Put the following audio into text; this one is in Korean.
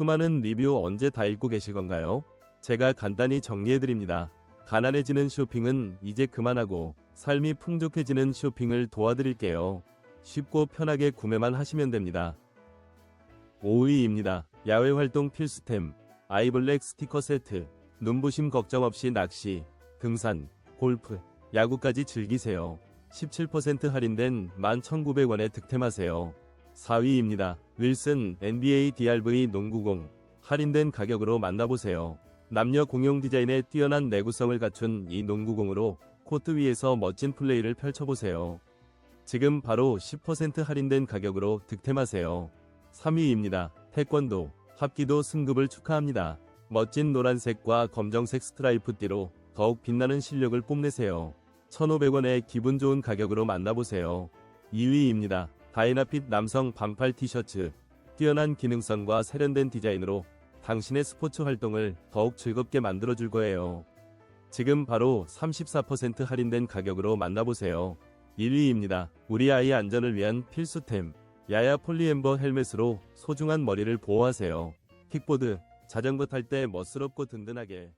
수많은 리뷰 언제 다 읽고 계실 건가요? 제가 간단히 정리해드립니다. 가난해지는 쇼핑은 이제 그만하고 삶이 풍족해지는 쇼핑을 도와드릴게요. 쉽고 편하게 구매만 하시면 됩니다. 5위입니다. 야외 활동 필수템 아이블랙 스티커 세트 눈부심 걱정 없이 낚시, 등산, 골프, 야구까지 즐기세요. 17% 할인된 11,900원에 득템하세요. 4위입니다. 윌슨 NBA DRV 농구공 할인된 가격으로 만나보세요. 남녀 공용 디자인의 뛰어난 내구성을 갖춘 이 농구공으로 코트 위에서 멋진 플레이를 펼쳐보세요. 지금 바로 10% 할인된 가격으로 득템하세요. 3위입니다. 태권도 합기도 승급을 축하합니다. 멋진 노란색과 검정색 스트라이프 띠로 더욱 빛나는 실력을 뽐내세요. 1,500원의 기분 좋은 가격으로 만나보세요. 2위입니다. 다이나핏 남성 반팔 티셔츠. 뛰어난 기능성과 세련된 디자인으로 당신의 스포츠 활동을 더욱 즐겁게 만들어줄 거예요. 지금 바로 34% 할인된 가격으로 만나보세요. 1위입니다. 우리 아이 안전을 위한 필수템. 야야 폴리엠버 헬멧으로 소중한 머리를 보호하세요. 킥보드, 자전거 탈 때 멋스럽고 든든하게